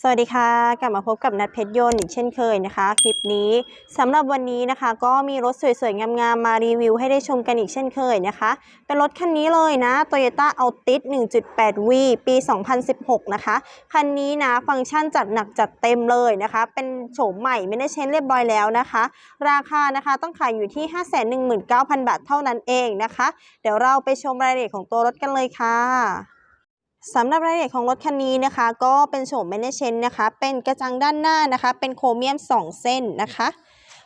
สวัสดีค่ะ กลับมาพบกับนัดเพชรยนต์อีกเช่นเคยนะคะ คลิปนี้สำหรับวันนี้นะคะ ก็มีรถสวยๆ งามๆ มารีวิวให้ได้ชมกันอีกเช่นเคยนะคะ เป็นรถคันนี้เลยนะ Toyota Altis 1.8V ปี 2016 นะคะ คันนี้นะฟังก์ชันจัดหนักจัดเต็มเลยนะคะ เป็นโฉมใหม่ไม่ได้เช็นเรียบร้อยแล้วนะคะ ราคานะคะต้องขายอยู่ที่ 519,000 บาทเท่านั้นเองนะคะ เดี๋ยวเราไปชมรายละเอียดของตัวรถกันเลยค่ะ สำหรับรายละเอียดของรถคันนี้นะคะ ก็เป็นโฉมแมนเชนนะคะ เป็นกระจังด้านหน้านะคะ เป็นโครเมียม 2 เส้นนะคะ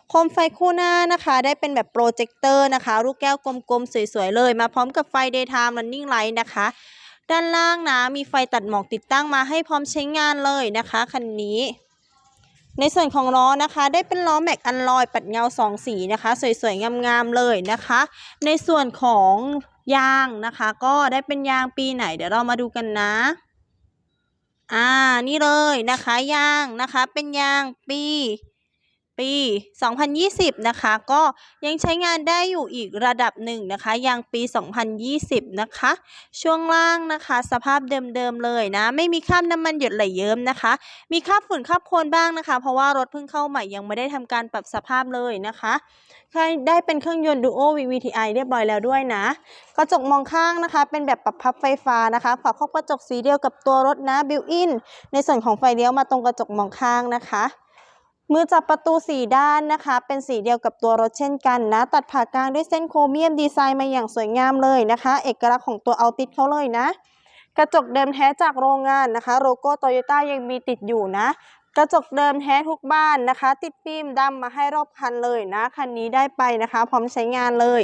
โคมไฟคู่หน้านะคะ ได้เป็นแบบโปรเจคเตอร์นะคะ ลูกแก้วกลมๆ สวยๆ เลย มาพร้อมกับไฟ daytime running light นะคะ ด้านล่างนะ มีไฟตัดหมอกติดตั้งมาให้พร้อมใช้งานเลยนะคะคันนี้ ในส่วนของล้อนะคะ ได้เป็นล้อแม็กอันลอยปัดเงาสองสีนะคะ สวยๆ งามๆ เลยนะคะ ในส่วนของ ยางนะคะ ก็ได้เป็นยางปีไหน เดี๋ยวเรามาดูกันนะ อ่า นี่เลยนะคะ ยางนะคะ เป็นยางปี ปี 2020 นะคะ ก็ยังใช้งานได้อยู่อีกระดับหนึ่งนะคะยางปี 2020 นะคะ ช่วงล่างนะคะ สภาพเดิมๆเลยนะ ไม่มีคราบน้ำมันหยดไหลเยิ้มนะคะ มีคราบฝุ่นคราบโคลนบ้างนะคะ เพราะว่ารถเพิ่งเข้าใหม่ยังไม่ได้ทำการปรับสภาพเลยนะคะได้เป็นเครื่องยนต์ Duo VVTi เรียบร้อยแล้วด้วยนะ กระจกมองข้างนะคะ เป็นแบบปรับพับไฟฟ้านะคะ ฝาครอบกระจกสีเดียวกับตัวรถนะบิวอินในส่วนของไฟเลี้ยวมาตรงกระจกมองข้างนะคะ มือจับประตูสีด้านนะคะ เป็นสีเดียวกับตัวรถเช่นกันนะ ตัดผ่ากลางด้วยเส้นโครเมียมดีไซน์มาอย่างสวยงามเลยนะคะ เอกลักษณ์ของตัวเอาติดเขาเลยนะ กระจกเดิมแท้จากโรงงานนะคะ โลโก้โตโยต้ายังมีติดอยู่นะ กระจกเดิมแท้ทุกบ้านนะคะ ติดฟิล์มดำมาให้รอบคันเลยนะ คันนี้ได้ไปนะคะ พร้อมใช้งานเลย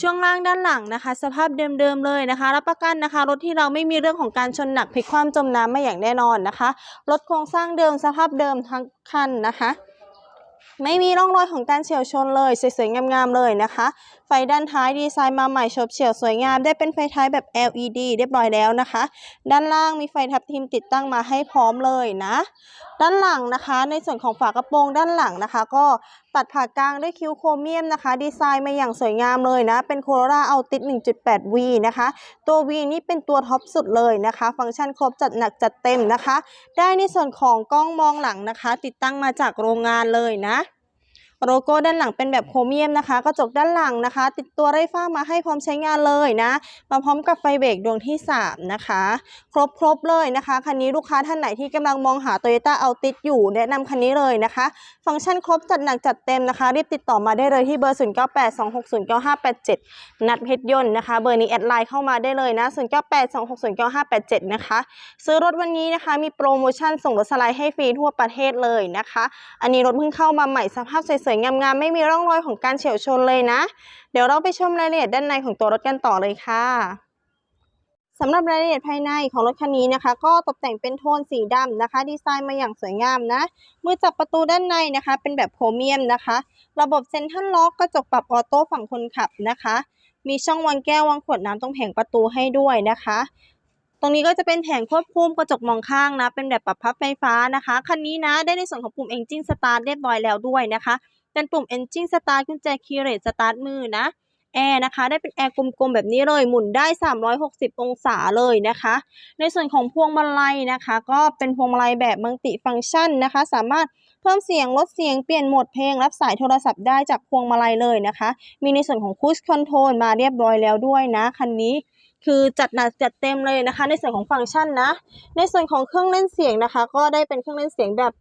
ช่วงล่างด้านหลังนะคะ สภาพเดิมๆเลยนะคะ รับประกันนะคะ รถที่เราไม่มีเรื่องของการชนหนักพลิกคว่ำจมน้ำไม่อย่างแน่นอนนะคะรถโครงสร้างเดิมสภาพเดิมทั้งคันนะคะไม่มีร่องรอยของการเฉียวชนเลยสวยๆงามๆเลยนะคะ ไฟด้านท้ายดีไซน์มาใหม่ชบเฉียวสวยงาม ได้เป็นไฟท้ายแบบ LED เรียบร้อยแล้วนะคะ ด้านล่างมีไฟทับทิมติดตั้งมาให้พร้อมเลยนะด้านหลังนะคะ ในส่วนของฝากระโปรงด้านหลังนะคะ ก็ตัดผ่ากลางด้วยคิ้วโครเมียมนะคะ ดีไซน์มาอย่างสวยงามเลยนะ เป็นโคโรล่าเอาติด 1.8V นะคะ ตัว V นี่เป็นตัวท็อปสุดเลยนะคะ ฟังก์ชันครบจัดหนักจัดเต็มนะคะ ได้ในส่วนของกล้องมองหลังนะคะ ติดตั้งมาจากโรงงานเลยนะ โลโก้ด้านหลังเป็นแบบโครเมียมนะคะ กระจกด้านหลังนะคะ ติดตัวไร้ฝ้ามาให้พร้อมใช้งานเลยนะ มาพร้อมกับไฟเบรกดวงที่ 3 นะคะ ครบครบๆเลยนะคะคันนี้ลูกค้าท่านไหนที่กำลังมองหา Toyota Altis อยู่แนะนำคันนี้เลยนะคะ ฟังก์ชันครบจัดหนักจัดเต็มนะคะ รีบติดต่อมาได้เลยที่เบอร์ 0982609587 นัดเพชรยนต์นะคะ เบอร์นี้แอดไลน์เข้ามาได้เลยนะ 0982609587 นะคะ ซื้อรถวันนี้นะคะ มีโปรโมชั่นส่งรถสไลด์ให้ฟรีทั่วประเทศเลยนะคะ อันนี้รถเพิ่งเข้ามาใหม่สภาพสวยๆงามๆไม่มีร่องรอยของการเฉียวชนเลยนะ เดี๋ยวเราไปชมรายละเอียดด้านในของตัวรถกันต่อเลยค่ะสำหรับรายละเอียดภายในของรถคันนี้นะคะ ก็ตกแต่งเป็นโทนสีดำนะคะ ดีไซน์มาอย่างสวยงามนะ มือจับประตูด้านในนะคะ เป็นแบบโครเมียมนะคะ ระบบเซ็นทรัลล็อกกระจกปรับออโต้ฝั่งคนขับนะคะ มีช่องวางแก้ววางขวดน้ำตรงแผงประตูให้ด้วยนะคะ ตรงนี้ก็จะเป็นแผงควบคุมกระจกมองข้างนะ เป็นแบบปรับพับไฟฟ้านะคะคันนี้นะได้ในส่วนของปุ่ม Engine Start เรียบร้อยแล้วด้วยนะคะ เป็นปุ่ม Engine Start กุญแจคีย์เรทสตาร์ทมือนะแอร์นะคะได้เป็นแอร์กลมๆแบบนี้เลยหมุนได้ 360 องศาเลยนะคะ ในส่วนของพวงมาลัยนะคะ ก็เป็นพวงมาลัยแบบมัลติฟังก์ชันนะคะ สามารถเพิ่มเสียงลดเสียงเปลี่ยนโหมดเพลงรับสายโทรศัพท์ได้จากพวงมาลัยเลยนะคะ มีในส่วนของคูชคอนโทรลมาเรียบร้อยแล้วด้วยนะ คันนี้คือจัดหนักจัดเต็มเลยนะคะ ในส่วนของฟังก์ชันนะ ในส่วนของเครื่องเล่นเสียงนะคะ ก็ได้เป็นเครื่องเล่นเสียงแบบ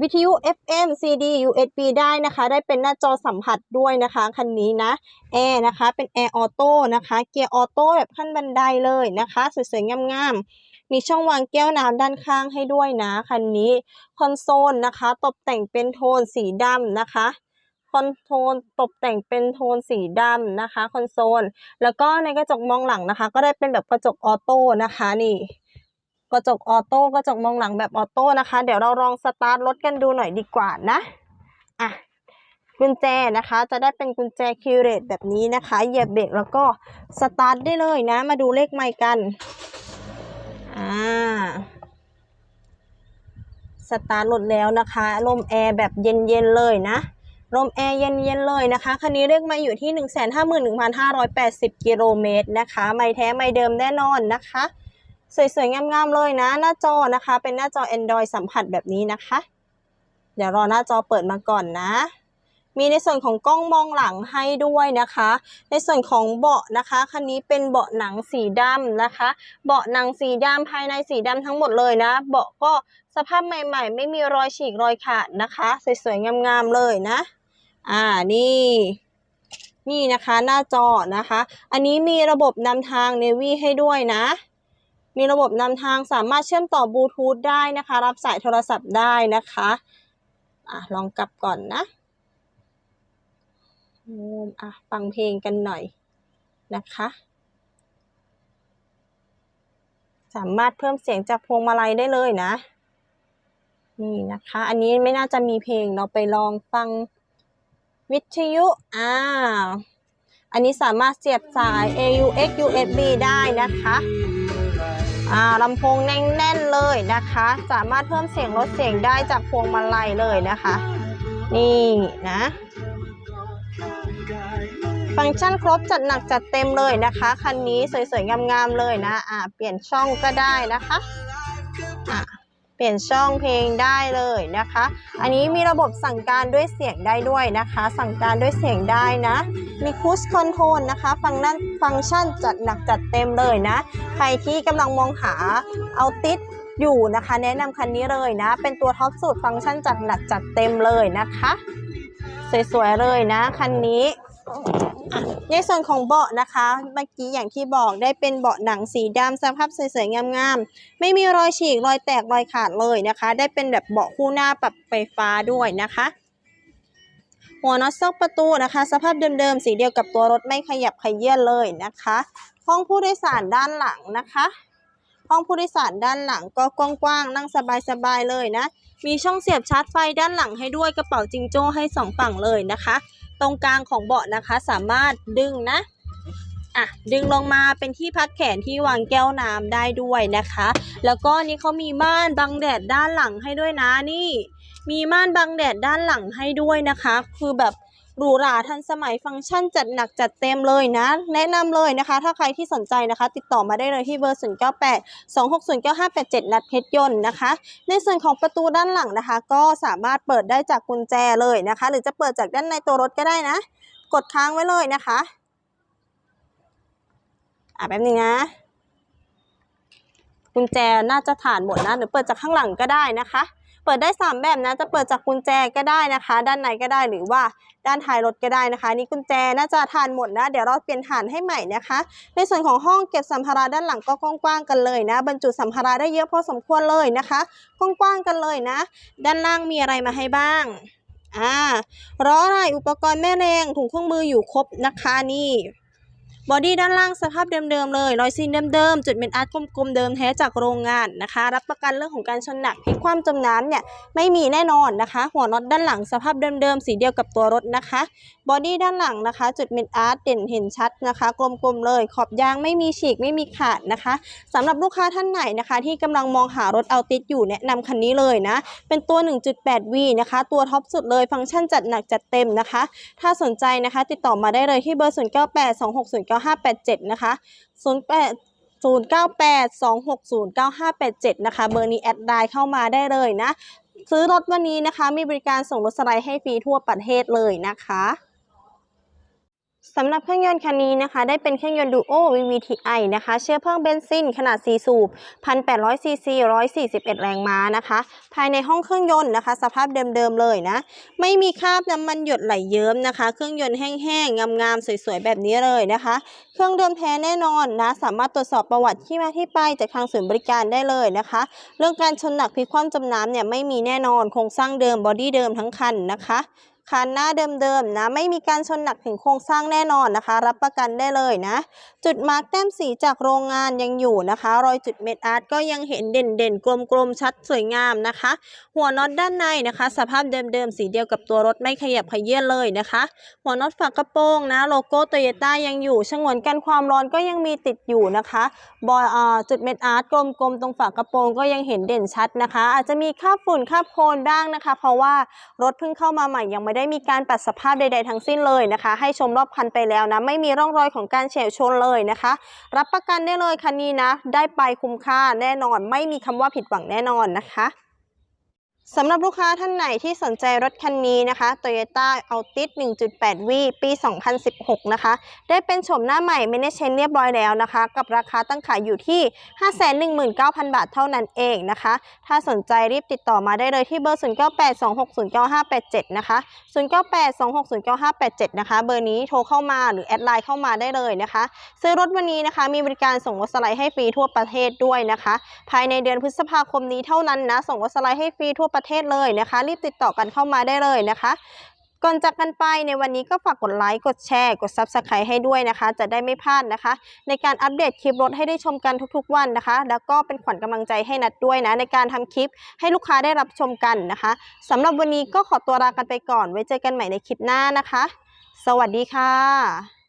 วิทยุ FM CD USB ได้นะคะ ได้เป็นหน้าจอสัมผัสด้วยนะคะ คันนี้นะ แอร์นะคะ เป็นแอร์ออโต้นะคะ เกียร์ออโต้แบบขั้นบันไดเลยนะคะ สวยๆ งามๆ มีช่องวางแก้วน้ำด้านข้างให้ด้วยนะ คันนี้ คอนโซลนะคะ ตกแต่งเป็นโทนสีดำนะคะคอนโทรลตกแต่งเป็นโทนสีดำนะคะ คอนโซล แล้วก็ในกระจกมองหลังนะคะ ก็ได้เป็นแบบกระจกออโต้นะคะนี่ กระจกออโต้กระจกมองหลังแบบออโต้นะคะ เดี๋ยวเราลองสตาร์ทรถกันดูหน่อยดีกว่านะอะกุญแจนะคะ จะได้เป็นกุญแจคิวเรตแบบนี้นะคะเหยียบเบรกแล้วก็สตาร์ทได้เลยนะ มาดูเลขไมค์กันอ่าสตาร์ทรถแล้วนะคะลมแอร์แบบเย็นๆเลยนะลมแอร์เย็นๆเลยนะคะ คันนี้เลขไมค์อยู่ที่ 151,580 กิโลเมตรนะคะ ไมค์แท้ไมค์เดิมแน่นอนนะคะ สวยๆ งามๆ เลยนะ หน้าจอนะคะ เป็นหน้าจอ Android สัมผัสแบบนี้นะคะ เดี๋ยวรอหน้าจอเปิดมาก่อนนะ มีในส่วนของกล้องมองหลังให้ด้วยนะคะ ในส่วนของเบาะนะคะคันนี้เป็นเบาะหนังสีดำนะคะ เบาะหนังสีดำภายในสีดำทั้งหมดเลยนะ เบาะก็สภาพใหม่ๆ ไม่มีรอยฉีกรอยขาดนะคะ สวยๆ งามๆ เลยนะ อ่า นี่นี่นะคะหน้าจอนะคะ อันนี้มีระบบนำทาง Navy ให้ด้วยนะ มีระบบนำทางสามารถเชื่อมต่อบลูทูธได้นะคะ รับสายโทรศัพท์ได้นะคะอะลองกลับก่อนนะอมอะฟังเพลงกันหน่อยนะคะ สามารถเพิ่มเสียงจากพวงมาลัยได้เลยนะ นี่นะคะ อันนี้ไม่น่าจะมีเพลงเราไปลองฟังวิทยุอ่าอันนี้สามารถเสียบสาย AUX USB ได้นะคะ ลำโพงแน่นๆเลยนะคะ สามารถเพิ่มเสียงลดเสียงได้จากพวงมาลัยเลยนะคะ นี่นะ ฟังก์ชันครบจัดหนักจัดเต็มเลยนะคะ คันนี้สวยๆงามๆเลยนะ อ่า เปลี่ยนช่องก็ได้นะคะ อ่า ปลี่ยนช่องเพลงได้เลยนะคะ อันนี้มีระบบสั่งการด้วยเสียงได้ด้วยนะคะ สั่งการด้วยเสียงได้นะ มีคูสคอนโทรลนะคะ ฟังนั่นฟังก์ชันจัดหนักจัดเต็มเลยนะ ใครที่กำลังมองหาเอาติดอยู่นะคะ แนะนำคันนี้เลยนะ เป็นตัวท็อปสุดฟังก์ชันจัดหนักจัดเต็มเลยนะคะ สวยๆเลยนะคันนี้ ในส่วนของเบาะนะคะเมื่อกี้อย่างที่บอกได้เป็นเบาะหนังสีดำสภาพสวยๆงามๆไม่มีรอยฉีกรอยแตกรอยขาดเลยนะคะ ได้เป็นแบบเบาะคู่หน้าปรับไฟฟ้าด้วยนะคะ หัวน็อตซอกประตูนะคะ สภาพเดิมๆ สีเดียวกับตัวรถไม่ขยับขยื่นเลยนะคะห้องผู้โดยสารด้านหลังนะคะ ห้องผู้โดยสารด้านหลังก็กว้างๆนั่งสบายๆเลยนะ มีช่องเสียบชาร์จไฟด้านหลังให้ด้วยกระเป๋าจิงโจ้ให้สองฝั่งเลยนะคะ ตรงกลางของเบาะนะคะ สามารถดึงนะอะดึงลงมาเป็นที่พักแขนที่วางแก้วน้ำได้ด้วยนะคะ แล้วก็นี่เขามีม่านบังแดดด้านหลังให้ด้วยนะนี่ มีม่านบังแดดด้านหลังให้ด้วยนะคะ คือแบบ หรูหราทันสมัยฟังก์ชันจัดหนักจัดเต็มเลยนะ แนะนำเลยนะคะ ถ้าใครที่สนใจนะคะ ติดต่อมาได้เลยที่เบอร์ 0 9 8 2 6 0 9 5 8 7 นัดเพชรยนต์นะคะ ในส่วนของประตูด้านหลังนะคะ ก็สามารถเปิดได้จากกุญแจเลยนะคะ หรือจะเปิดจากด้านในตัวรถก็ได้นะ กดค้างไว้เลยนะคะอะแป๊บนึงนะกุญแจน่าจะฐานหมดนะ หรือเปิดจากข้างหลังก็ได้นะคะ เปิดได้ 3 แบบนะจะเปิดจากกุญแจก็ได้นะคะ ด้านในก็ได้หรือว่าด้านท้ายรถก็ได้นะคะ นี่กุญแจน่าจะฐานหมดนะ เดี๋ยวเราเปลี่ยนฐานให้ใหม่นะคะ ในส่วนของห้องเก็บสัมภาระด้านหลังก็กว้างๆกันเลยนะ บรรจุสัมภาระได้เยอะพอสมควรเลยนะคะกว้างๆกันเลยนะ ด้านล่างมีอะไรมาให้บ้างอ่าล้ออะไรอุปกรณ์แม่แรงถุงเครื่องมืออยู่ครบนะคะนี่ บอดี้ด้านล่างสภาพเดิมๆเลยรอยซีนเดิมๆจุดเป็นอาร์ตกลมๆเดิมแท้จากโรงงานนะคะ รับประกันเรื่องของการชนหนักพลิกคว่ำจมน้ำเนี่ยไม่มีแน่นอนนะคะ หัวน็อตด้านหลังสภาพเดิมๆสีเดียวกับตัวรถนะคะบอดี้ด้านหลังนะคะ จุดเป็นอาร์ตเด่นเห็นชัดนะคะ กลมๆเลย ขอบยางไม่มีฉีกไม่มีขาดนะคะสำหรับลูกค้าท่านไหนนะคะ ที่กำลังมองหารถเอาติดอยู่แนะนำคันนี้เลยนะเป็นตัว 1.8V นะคะ ตัวท็อปสุดเลยฟังก์ชันจัดหนักจัดเต็มนะคะ ถ้าสนใจนะคะ ติดต่อมาได้เลยที่เบอร์09826 0982609587 นะคะ 08 0982609587 นะคะ เบอร์นี้แอดไลน์เข้ามาได้เลยนะ ซื้อรถวันนี้นะคะ มีบริการส่งรถสไลด์ให้ฟรีทั่วประเทศเลยนะคะ สำหรับเครื่องยนต์คันนี้นะคะ ได้เป็นเครื่องยนต์ Duo VVTi นะคะ เชื้อเพลิงเบนซินขนาด 4 สูบ 1,800 ซีซี 141 แรงม้านะคะ ภายในห้องเครื่องยนต์นะคะ สภาพเดิมๆเลยนะ ไม่มีคราบน้ำมันหยดไหลเยิ้มนะคะ เครื่องยนต์แห้งๆ งามๆ สวยๆ แบบนี้เลยนะคะ เครื่องเดิมแท้แน่นอนนะ สามารถตรวจสอบประวัติที่มาที่ไปจากทางศูนย์บริการได้เลยนะคะ เรื่องการชนหนักพลิกคว่ำจมน้ำเนี่ยไม่มีแน่นอน โครงสร้างเดิมบอดี้เดิมทั้งคันนะคะ คันหน้าเดิมๆนะไม่มีการชนหนักถึงโครงสร้างแน่นอนนะคะ รับประกันได้เลยนะ จุดมาร์กแต้มสีจากโรงงานยังอยู่นะคะ รอยจุดเม็ดอาร์ตก็ยังเห็นเด่นๆ กลมๆ ชัดสวยงามนะคะ หัวน็อตด้านในนะคะ สภาพเดิมๆ สีเดียวกับตัวรถไม่ขยับขยื่นเลยนะคะ หัวน็อตฝากระโปรงนะโลโก้โตโยต้ายังอยู่ฉงวนกันความร้อนก็ยังมีติดอยู่นะคะบอยอ่าจุดเม็ดอาร์ตกลมๆ ตรงฝากระโปรงก็ยังเห็นเด่นชัดนะคะ อาจจะมีคราบฝุ่นคราบโคลนบ้างนะคะ เพราะว่ารถเพิ่งเข้ามาใหม่ยังไม่ได้ได้มีการปัดสภาพใด ๆ ทั้งสิ้นเลยนะคะ ให้ชมรอบคันไปแล้วนะ ไม่มีร่องรอยของการเฉียวชนเลยนะคะ รับประกันได้เลยคันนี้นะ ได้ไปคุ้มค่าแน่นอน ไม่มีคำว่าผิดหวังแน่นอนนะคะ สำหรับลูกค้าท่านไหนที่สนใจรถคันนี้นะคะ Toyota Altis 1.8 V ปี 2016 นะคะ ได้เป็นโฉมหน้าใหม่ไม่ได้เชนเรียบร้อยแล้วนะคะ กับราคาตั้งขายอยู่ที่ 519,000 บาทเท่านั้นเองนะคะ ถ้าสนใจรีบติดต่อมาได้เลยที่เบอร์ 0982609587 นะคะ 0982609587 นะคะ เบอร์นี้โทรเข้ามาหรือแอดไลน์เข้ามาได้เลยนะคะ ซื้อรถวันนี้นะคะ มีบริการส่งรถสไลด์ให้ฟรีทั่วประเทศด้วยนะคะ ภายในเดือนพฤษภาคมนี้เท่านั้นนะ ส่งรถสไลด์ให้ฟรีทั่วประเทศเลยนะคะ รีบติดต่อกันเข้ามาได้เลยนะคะก่อนจากกันไปในวันนี้ก็ฝากกดไลค์ กดแชร์ กด Subscribe ให้ด้วยนะคะ จะได้ไม่พลาดนะคะ ในการอัปเดตคลิปรถให้ได้ชมกันทุกๆวันนะคะ แล้วก็เป็นขวัญกำลังใจให้นัดด้วยนะ ในการทำคลิปให้ลูกค้าได้รับชมกันนะคะสำหรับวันนี้ก็ขอตัวลากันไปก่อน ไว้เจอกันใหม่ในคลิปหน้านะคะ สวัสดีค่ะ